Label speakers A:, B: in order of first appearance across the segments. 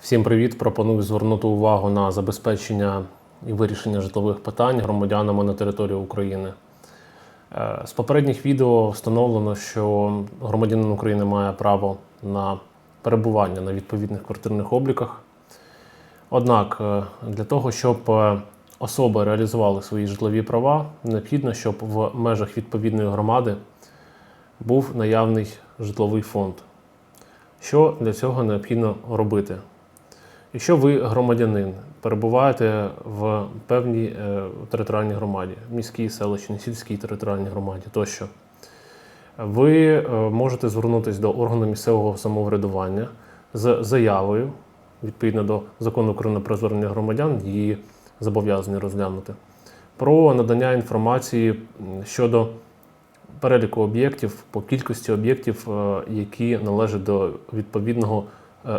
A: Всім привіт! Пропоную звернути увагу на забезпечення і вирішення житлових питань громадянами на території України. Е, З попередніх відео встановлено, що громадянин України має право на перебування на відповідних квартирних обліках. Однак, е, для того, щоб е, особи реалізували свої житлові права, необхідно, щоб в межах відповідної громади був наявний житловий фонд. Що для цього необхідно робити? Якщо ви громадянин, перебуваєте в певній е, територіальній громаді, міській, селищній, сільській територіальній громаді тощо, ви е, можете звернутися до органу місцевого самоврядування з заявою, відповідно до закону України про звернення громадян, її зобов'язані розглянути, про надання інформації щодо переліку об'єктів по кількості об'єктів, е, які належать до відповідного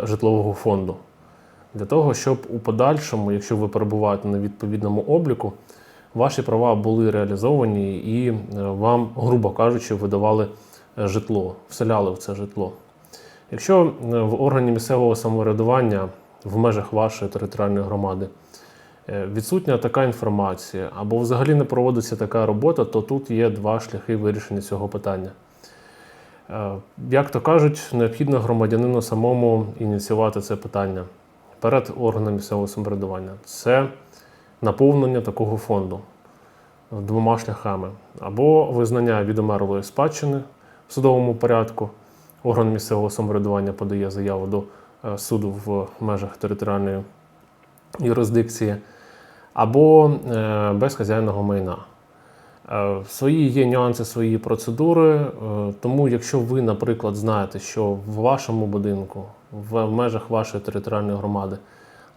A: житлового фонду. Для того, щоб у подальшому, якщо ви перебуваєте на відповідному обліку, ваші права були реалізовані і е, вам, грубо кажучи, видавали е, житло, вселяли в це житло. Якщо е, в органі місцевого самоврядування в межах вашої територіальної громади відсутня така інформація або взагалі не проводиться така робота, то тут є два шляхи вирішення цього питання. Як то кажуть, необхідно громадянину самому ініціювати це питання перед органом місцевого самоврядування. Це наповнення такого фонду двома шляхами: або визнання відомерлої спадщини в судовому порядку. Орган місцевого самоврядування подає заяву до е, суду в межах територіальної юрисдикції, або е, без хазяйного майна. Е, Свої є нюанси, свої процедури. Тому, якщо ви, наприклад, знаєте, що в вашому будинку, в межах вашої територіальної громади,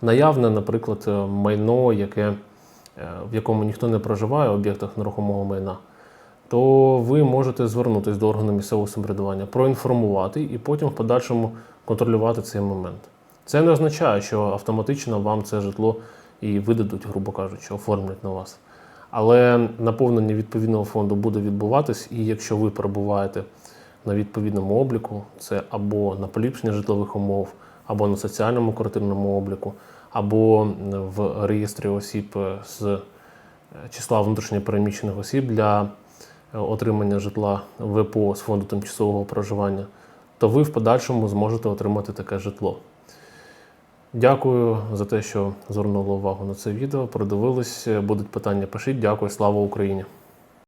A: наявне, наприклад, е, майно, яке, е, в якому ніхто не проживає, в об'єктах нерухомого майна, то ви можете звернутися до органу місцевого самоврядування, проінформувати і потім в подальшому контролювати цей момент. Це не означає, що автоматично вам це житло і видадуть, грубо кажучи, оформлять на вас. Але наповнення відповідного фонду буде відбуватись, і якщо ви перебуваєте на відповідному обліку, це або на поліпшення житлових умов, або на соціальному квартирному обліку, або в реєстрі осіб е, з е, числа внутрішньопереміщених осіб для е, отримання житла ВПО з фонду тимчасового проживання, то ви в подальшому зможете отримати таке житло. Дякую за те, що звернули увагу на це відео. Продивились. Будуть питання, пишіть. Дякую. Слава Україні!